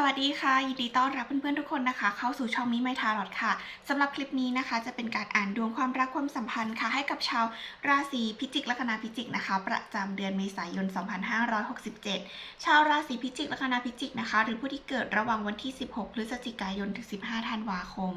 สวัสดีค่ะ ยินดีต้อนรับเพื่อนๆทุกคนนะคะ เข้าสู่ช่องมิไมทารอดค่ะสำหรับคลิปนี้นะคะ จะเป็นการอ่านดวงความรักความสัมพันธ์ค่ะ ให้กับชาวราศีพิจิกละคณาพิจิกนะคะ ประจำเดือนเมษายน 2567 ชาวราศีพิจิกละคณาพิจิกนะคะ หรือผู้ที่เกิดระหว่างวันที่ 16 พฤศจิกายนถึง 15 ธันวาคม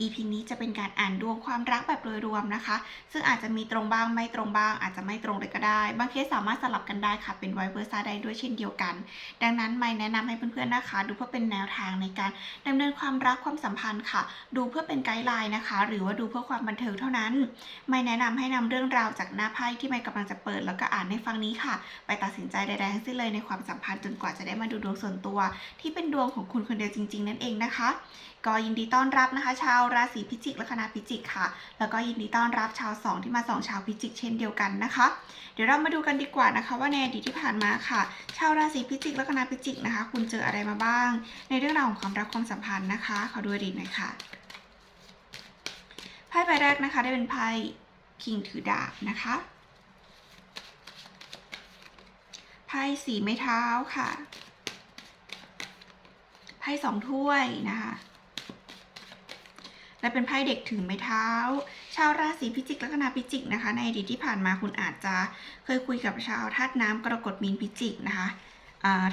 EP นี้จะเป็นการอ่านดวงความรักแบบโดยรวมนะคะ ซึ่งอาจจะมีตรงบ้างไม่ตรงบ้าง อาจจะไม่ตรงเลยก็ได้บางเคสสามารถสลับกันได้ค่ะเป็นไวเวอร์ซ่าได้ด้วยเช่นเดียวกัน ดังนั้นไม่แนะนำให้เพื่อนๆนะคะดูพื่อเป็นแนวทางในการดำเนินความรักความสัมพันธ์ค่ะ ดูเพื่อเป็นไกด์ไลน์นะคะ หรือว่าดูเพื่อความบันเทิงเท่านั้น ไม่แนะนำให้นำเรื่องราวจากหน้าไพ่ที่ไม่กำลังจะเปิดแล้วก็อ่านในฟังนี้ค่ะ ไปตัดสินใจใดๆทั้งสิ้นเลยในความสัมพันธ์จนกว่าจะได้มาดูดวงส่วนตัว ที่เป็นดวงของคุณคนเดียวจริง ๆ นั่นเองนะคะ ก็ยินดีต้อนรับนะคะ ชาวราศีพิจิกและคณะพิจิกค่ะ แล้วก็ยินดีต้อนรับชาวสองที่มาสองชาวพิจิก เช่นเดียวกันนะคะ เดี๋ยวเรามาดูกันดีกว่านะคะ ว่าในอดีตที่ผ่านมาค่ะ ชาวราศีพิจิกและคณะพิจิกนะคะ คุณเจออะไรมาบ้างในเรื่องราวของความรักความสัมพันธ์นะคะ ขอดูอดีตหน่อยค่ะ ไพ่ใบแรกนะคะ ได้เป็นไพ่คิงถือดาบนะคะ ไพ่สีไม้เท้าค่ะ ไพ่สองถ้วยนะคะและเป็นไพ่เด็กถือไม้เท้า ชาวราศีพิจิกและคณะพิจิกนะคะ ในอดีตที่ผ่านมาคุณอาจจะเคยคุยกับชาวธาตุน้ำกรกฎมีนพิจิกนะคะ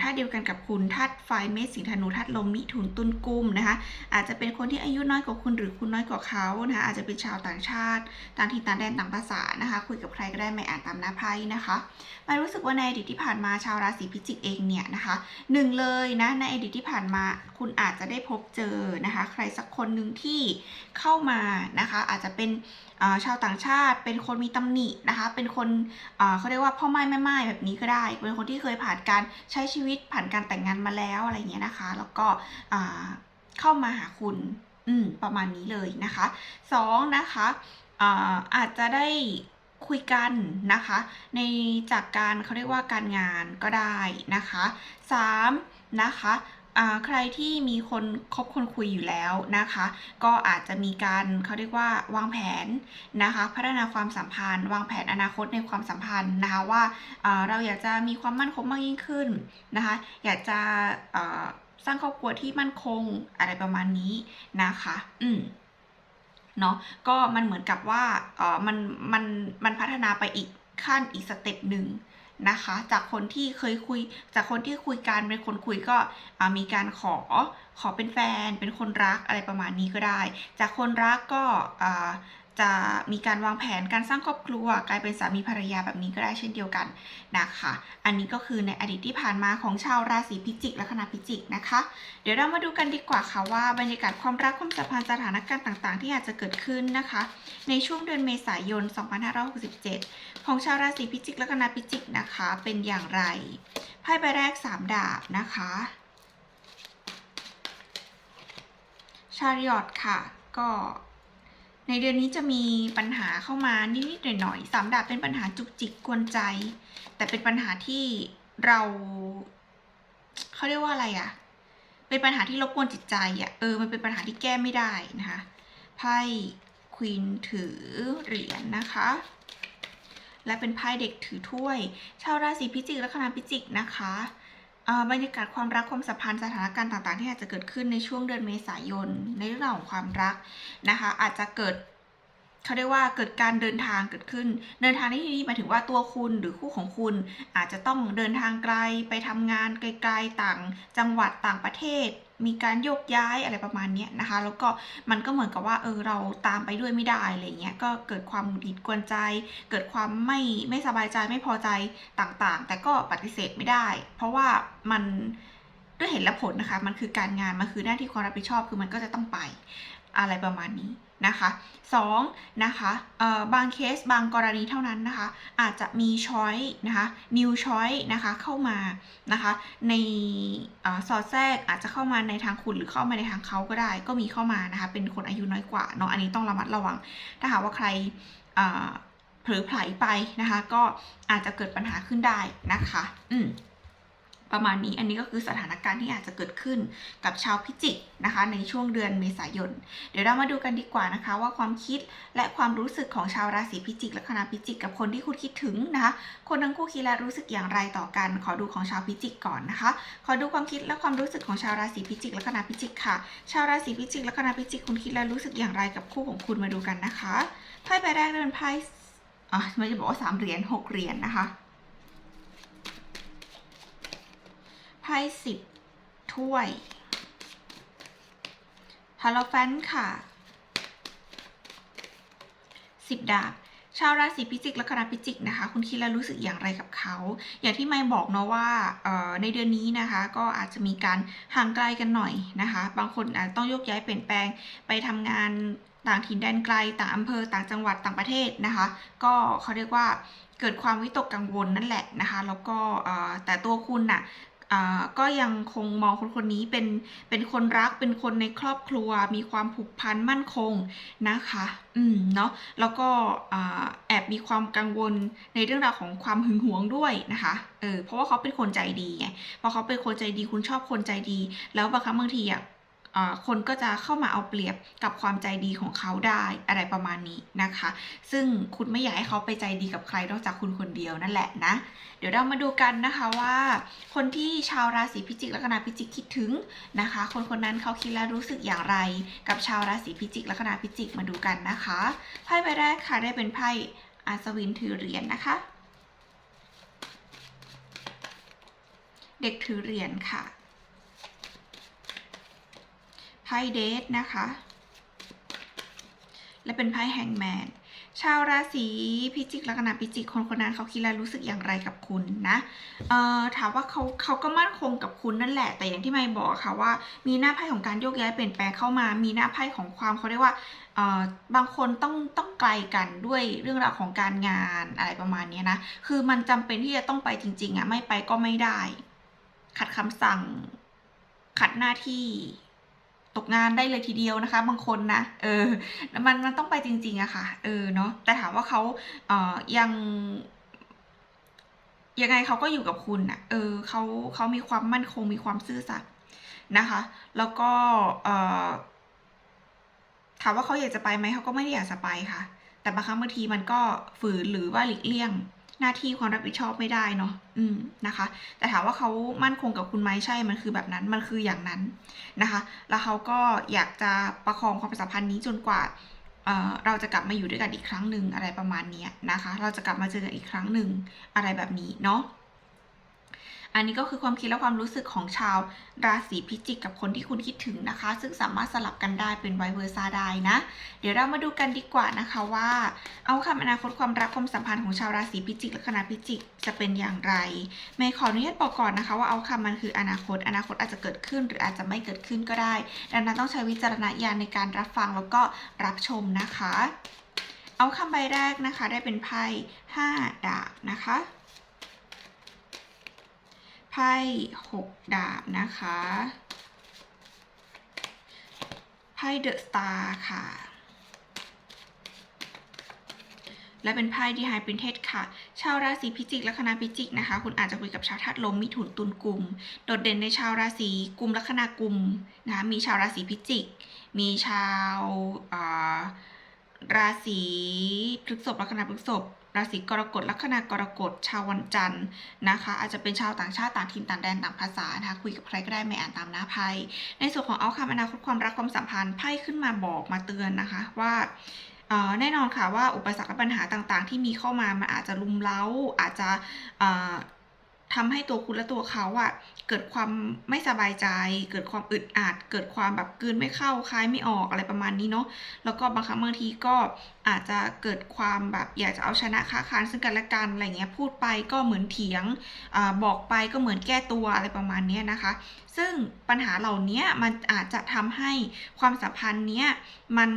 ธาตุเดียวกันกับคุณธาตุไฟเมษสิงธนูธาตุลมมิถุนตุลกุมนะคะ อาจจะเป็นคนที่อายุน้อยกว่าคุณหรือคุณน้อยกว่าเขานะคะอาจจะเป็นชาวต่างชาติ ต่างถิ่นต่างแดนต่างภาษานะคะ คุยกับใครก็ได้ไม่อ่านตามหน้าไพ่นะคะมารู้สึกว่าในอดีตที่ผ่านมาชาวราศีพิจิกเองเนี่ยนะคะหนึ่งเลยนะในอดีตที่ผ่านมาคุณอาจจะได้พบเจอนะคะ ใครสักคนหนึ่งที่เข้ามานะคะ อาจจะเป็น ชาวต่างชาติ เป็นคนมีตำหนินะคะ เป็นคนเขาเรียกว่าพ่อไม้แม่ไม้แบบนี้ก็ได้ เป็นคนที่เคยผ่านการใช้ชีวิตผ่านการแต่งงานมาแล้วอะไรเงี้ยนะคะ แล้วก็เข้ามาหาคุณประมาณนี้เลยนะคะสองนะคะอาอาจจะได้คุยกันนะคะ ในจากการเขาเรียกว่าการงานก็ได้นะคะสามนะคะ ใครที่มีคนคบคนคุยอยู่แล้วนะคะ ก็อาจจะมีการเขาเรียกว่าวางแผนนะคะ พัฒนาความสัมพันธ์ วางแผนอนาคตในความสัมพันธ์นะคะว่าอ่าเราอยากจะมีความมั่นคงมากยิ่งขึ้นนะคะ อยากจะอ่าสร้างครอบครัวที่มั่นคงอะไรประมาณนี้นะคะ อืมเนาะก็มันเหมือนกับว่าเออมันมันมันพัฒนาไปอีกขั้นอีกสเต็ปหนึ่ง นะคะ จากคนที่เคยคุย จากคนที่คุยกันเป็นคนคุยก็มีการขอขอเป็นแฟน เป็นคนรักอะไรประมาณนี้ก็ได้ จากคนรักก็ จะมีการวางแผนการสร้างครอบครัว กลายเป็นสามีภรรยาแบบนี้ก็ได้เช่นเดียวกันนะคะ อันนี้ก็คือในอดีตที่ผ่านมาของชาวราศีพิจิกและคณะพิจิกนะคะ เดี๋ยวเรามาดูกันดีกว่าค่ะว่าบรรยากาศความรักความสัมพันธ์สถานการณ์ต่างๆ ที่อาจจะเกิดขึ้นนะคะ ในช่วงเดือนเมษายน 2567 ของชาวราศีพิจิกและคณะพิจิกนะคะ เป็นอย่างไรไพ่ใบแรก 3 ดาบนะคะชาริอตค่ะ ก็ ในเดือนนี้จะมีปัญหาเข้ามานิดๆหน่อยๆสามดาบเป็นปัญหาจุกจิกกวนใจ แต่เป็นปัญหาที่เราเขาเรียกว่าอะไรอะเป็นปัญหาที่รบกวนจิตใจอะ่ะเออมันเป็นปัญหาที่แก้ไม่ได้นะคะไพ่ควีนถือเหรียญนะคะ และเป็นไพ่เด็กถือถ้วย ชาวราศีพิจิกและคณะพิจิกนะคะ บรรยากาศความรักความสัมพันธ์สถานการณ์ต่างๆ ที่อาจจะเกิดขึ้นในช่วงเดือนเมษายนในเรื่องของความรักนะคะ อาจจะเกิด เขาเรียกว่าเกิดการเดินทางเกิดขึ้น เดินทางในที่นี้หมายถึงว่าตัวคุณหรือคู่ของคุณ อาจจะต้องเดินทางไกลไปทำงานไกลๆต่าง จังหวัดต่างประเทศ มีการโยกย้ายอะไรประมาณนี้นะคะ แล้วก็มันก็เหมือนกับว่าเออเราตามไปด้วยไม่ได้อะไรเงี้ยก็เกิดความหงุดหงิดกวนใจ เกิดความไม่ไม่สบายใจไม่พอใจต่างๆ แต่ก็ปฏิเสธไม่ได้ เพราะว่ามันด้วยเหตุและผลนะคะ มันคือการงาน มันคือหน้าที่ความรับผิดชอบ คือมันก็จะต้องไปอะไรประมาณนี้ นะคะสองนะคะบางเคสบางกรณีเท่านั้นนะคะ อาจจะมีช้อยนะคะ new choice นะคะเข้ามานะคะในอสอดแทรกอาจจะเข้ามาในทางคุณหรือเข้ามาในทางเขาก็ได้ ก็มีเข้ามานะคะ เป็นคนอายุน้อยกว่าเนาะอันนี้ต้องระมัดระวัง ถ้าหากว่าใครเอ่อเผลอไผลไปนะคะ ก็อาจจะเกิดปัญหาขึ้นได้นะคะ อืม ประมาณนี้อันนี้ก็คือสถานการณ์ที่อาจจะเกิดขึ้นกับชาวพิจิกนะคะในช่วงเดือนเมษายน เดี๋ยวเรามาดูกันดีกว่านะคะ ว่าความคิดและความรู้สึกของชาวราศีพิจิกและคณะพิจิก กับคนที่คุณคิดถึงนะคะคนทั้งคู่คิดและรู้สึกอย่างไรต่อกัน ขอดูของชาวพิจิกก่อนนะคะ ขอดูความคิดและความรู้สึกของชาวราศีพิจิกและคณะพิจิกค่ะ ชาวราศีพิจิกและคณะพิจิกคุณคิดและรู้สึกอย่างไรกับคู่ของคุณมาดูกันนะคะไพ่ใบแรกเป็นไพ่อะไม่จะบอกว่าสามเหรียญหกเหรียญนะคะไพ่สิบถ้วยฮาโลแฟนค่ะสิบดาบชาวราศีพิจิกและคณะพิจิกนะคะ คุณคิดและรู้สึกอย่างไรกับเขา อย่างที่ไม่บอกเนาะว่าในเดือนนี้นะคะ ก็อาจจะมีการห่างไกลกันหน่อยนะคะ บางคนอาจจะต้องยกย้ายเปลี่ยนแปลงไปทำงานต่างถิ่นแดนไกลต่างอำเภอต่างจังหวัดต่างประเทศนะคะ ก็เขาเรียกว่าเกิดความวิตกกังวลนั่นแหละนะคะ แล้วก็แต่ตัวคุณน่ะอ่า ก็ยังคงมองคนคนนี้เป็นเป็นคนรักเป็นคนในครอบครัว มีความผูกพันมั่นคงนะคะ อืมเนาะแล้วก็แอบมีความกังวลในเรื่องราวของความหึงหวงด้วยนะคะเออเพราะว่าเขาเป็นคนใจดีไงพอเขาเป็นคนใจดีคุณชอบคนใจดี แล้วบางครั้งบางทีอะ คนก็จะเข้ามาเอาเปรียบกับความใจดีของเขาได้อะไรประมาณนี้นะคะ ซึ่งคุณไม่อยากให้เขาไปใจดีกับใครนอกจากคุณคนเดียวนั่นแหละนะ เดี๋ยวเรามาดูกันนะคะว่า คนที่ชาวราศีพิจิกและคณะพิจิกคิดถึงนะคะ คนคนนั้นเขาคิดและรู้สึกอย่างไร กับชาวราศีพิจิกและคณะพิจิกมาดูกันนะคะไพ่ใบแรกค่ะได้เป็นไพ่อาสวินถือเหรียญนะคะ เด็กถือเหรียญค่ะ ไพ่เดทนะคะ และเป็นไพ่แฮงแมนชาวราศีพิจิกและคณะพิจิกคนคนนั้นเขาคิดและรู้สึกอย่างไรกับคุณนะเอ่อถามว่าเขาเขาก็มั่นคงกับคุณนั่นแหละ แต่อย่างที่ไม่บอกค่ะว่า มีหน้าไพ่ของการโยกย้ายเปลี่ยนแปลงเข้ามา มีหน้าไพ่ของความเขาเรียกว่าเอ่อบางคนต้องต้องไกลกันด้วยเรื่องราวของการงานอะไรประมาณนี้นะ คือมันจำเป็นที่จะต้องไปจริง ๆอะไม่ไปก็ไม่ได้ ขัดคำสั่ง ขัดหน้าที่ งานได้เลยทีเดียวนะคะ บางคนนะเออมันมันต้องไปจริงๆอะค่ะ เออเนาะแต่ถามว่าเขาเอ่อยังยังไงเขาก็อยู่กับคุณอะเออเขาเขามีความมั่นคงมีความซื่อสัตย์นะคะ แล้วก็เอ่อถามว่าเขาอยากจะไปไหมเขาก็ไม่ได้อยากจะไปค่ะ แต่บางครั้งบางทีมันก็ฝืนหรือว่าหลีกเลี่ยง หน้าที่ความรับผิดชอบไม่ได้เนาะอืมนะคะ แต่ถามว่าเขามั่นคงกับคุณไหมใช่มันคือแบบนั้นมันคืออย่างนั้นนะคะ แล้วเขาก็อยากจะประคองความสัมพันธ์นี้จนกว่าเอ่อเราจะกลับมาอยู่ด้วยกันอีกครั้งหนึ่งอะไรประมาณนี้นะคะ เราจะกลับมาเจอกันอีกครั้งหนึ่งอะไรแบบนี้เนาะ อันนี้ก็คือความคิดและความรู้สึกของชาวราศีพิจิกกับคนที่คุณคิดถึงนะคะ ซึ่งสามารถสลับกันได้เป็นไวเวอร์ซาได้นะ เดี๋ยวเรามาดูกันดีกว่านะคะว่า เอาคำอนาคตความรักความสัมพันธ์ของชาวราศีพิจิกและคณะพิจิกจะเป็นอย่างไรเมย์ขออนุญาตบอกก่อนนะคะ ว่าเอาคำมันคืออนาคต อนาคตอาจจะเกิดขึ้นหรืออาจจะไม่เกิดขึ้นก็ได้ ดังนั้นต้องใช้วิจารณญาณในการรับฟังแล้วก็รับชมนะคะ เอาคำใบแรกนะคะ ได้เป็นไพ่ห้าดาบนะคะ พ่หกดาบนะคะ ไพ่เดอะสตาร์ค่ะ และเป็นไพ่ที่ไฮปรินเทสค่ะ ชาวราศีพิจิกและคณะพิจิกนะคะ คุณอาจจะคุยกับชาวธาตุลมมิถุนตุลกลุ่ม โดดเด่นในชาวราศีกลุ่มลัคนากุมนะคะมีชาวราศีพิจิก มีชาวราศีพฤษภลัคนาพฤษภ ราศีกรกฎลัคนากรกฎชาววันจันทร์นะคะ อาจจะเป็นชาวต่างชาติต่างถิ่นต่างแดนต่างภาษานะคะคุยกับใครก็ได้ไม่อ่านตามหน้าไพ่ในส่วนของเอาคำอนาคตความรักความสัมพันธ์ไพ่ขึ้นมาบอกมาเตือนนะคะว่าแน่นอนค่ะว่าอุปสรรคและปัญหาต่างๆ ที่มีเข้ามามันอาจจะลุมเล้าอาจจะ ทำให้ตัวคุณและตัวเขาอะเกิดความไม่สบายใจ เกิดความอึดอัด เกิดความแบบกืนไม่เข้าคลายไม่ออกอะไรประมาณนี้เนาะแล้วก็บางครั้งบางทีก็อาจจะเกิดความแบบอยากจะเอาชนะค้าคานซึ่งกันและกันอะไรเงี้ยพูดไปก็เหมือนเถียงอบอกไปก็เหมือนแก้ตัวอะไรประมาณนี้นะคะ ซึ่งปัญหาเหล่านี้มันอาจจะทำให้ความสัมพันธ์เนี้ยมัน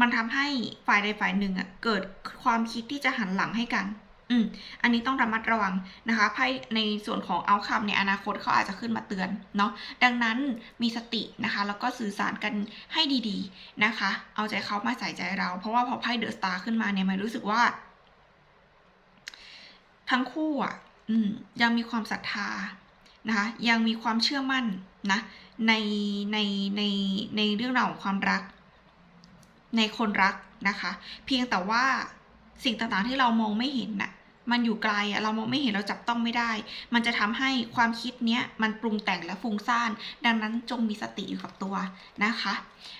มันทำให้ฝ่ายใดฝ่ายหนึ่งอะเกิดความคิดที่จะหันหลังให้กัน อืม อันนี้ต้องระมัดระวังนะคะไพ่ในส่วนของเอาคำในอนาคตเขาอาจจะขึ้นมาเตือนเนาะ ดังนั้นมีสตินะคะ แล้วก็สื่อสารกันให้ดีๆนะคะ เอาใจเขามาใส่ใจเรา เพราะว่าพอไพ่เดอะสตาร์ขึ้นมาเนี่ยมันรู้สึกว่า ทั้งคู่อะ อืม ยังมีความศรัทธานะคะ ยังมีความเชื่อมั่นนะในในในในเรื่องราวของความรัก ในคนรักนะคะ เพียงแต่ว่าสิ่งต่างๆที่เรามองไม่เห็นน่ะ มันอยู่ไกลอะเรามองไม่เห็นเราจับต้องไม่ได้ มันจะทำให้ความคิดเนี้ยมันปรุงแต่งและฟุ้งซ่าน ดังนั้นจงมีสติอยู่กับตัวนะคะ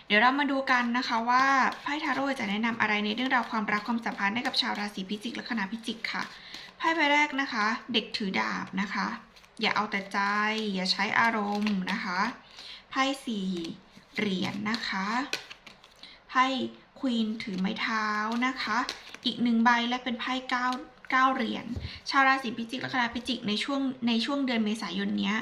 เดี๋ยวเรามาดูกันนะคะว่าไพ่ทาโร่จะแนะนำอะไรในเรื่องราวความรักความสัมพันธ์ให้กับชาวราศีพิจิกและคณะพิจิกค่ะไพ่ใบแรกนะคะ เด็กถือดาบนะคะ อย่าเอาแต่ใจ อย่าใช้อารมณ์นะคะไพ่สี่เหรียญนะคะไพ่ควีนถือไม้เท้านะคะ อีกหนึ่งใบและเป็นไพ่เก้า เก้าเหรียญ ชาวราศีพิจิกและคณะพิจิกในช่วงในช่วงเดือนเมษายนเนี้ย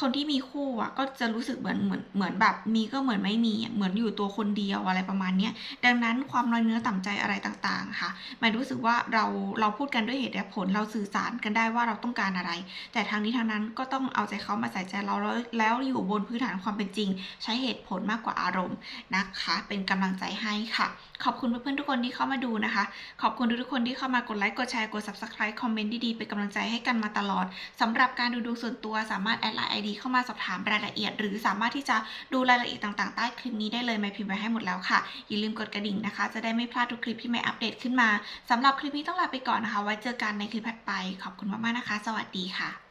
คนที่มีคู่อะก็จะรู้สึกเหมือนเหมือนเหมือนแบบมีก็เหมือนไม่มีเหมือนอยู่ตัวคนเดียวอะไรประมาณเนี้ยดังนั้นความน้อยเนื้อต่ำใจอะไรต่างๆค่ะหมายรู้สึกว่าเราเราพูดกันด้วยเหตุและผลเราสื่อสารกันได้ว่าเราต้องการอะไร แต่ทางนี้ทางนั้นก็ต้องเอาใจเขามาใส่ใจเราแล้วแล้วอยู่บนพื้นฐานความเป็นจริง ใช้เหตุผลมากกว่าอารมณ์นะคะ เป็นกำลังใจให้ค่ะ ขอบคุณเพื่อนๆทุกคนที่เข้ามาดูนะคะ ขอบคุณทุกๆคนที่เข้ามากดไลค์กดแชร์กด subscribe คอมเมนต์ดีๆเป็นกำลังใจให้กันมาตลอดสำหรับการดูดวงส่วนตัวสามารถแอดไลน์ดีเข้ามาสอบถามรายละเอียด หรือสามารถที่จะดูรายละเอียดต่างๆ ใต้คลิปนี้ได้เลยไม่พิมพ์ไว้ให้หมดแล้วค่ะ อย่าลืมกดกระดิ่งนะคะ จะได้ไม่พลาดทุกคลิปที่ไม่อัปเดตขึ้นมาสำหรับคลิปนี้ต้องลาไปก่อนนะคะ ไว้เจอกันในคลิปถัดไป ขอบคุณมากๆนะคะ สวัสดีค่ะ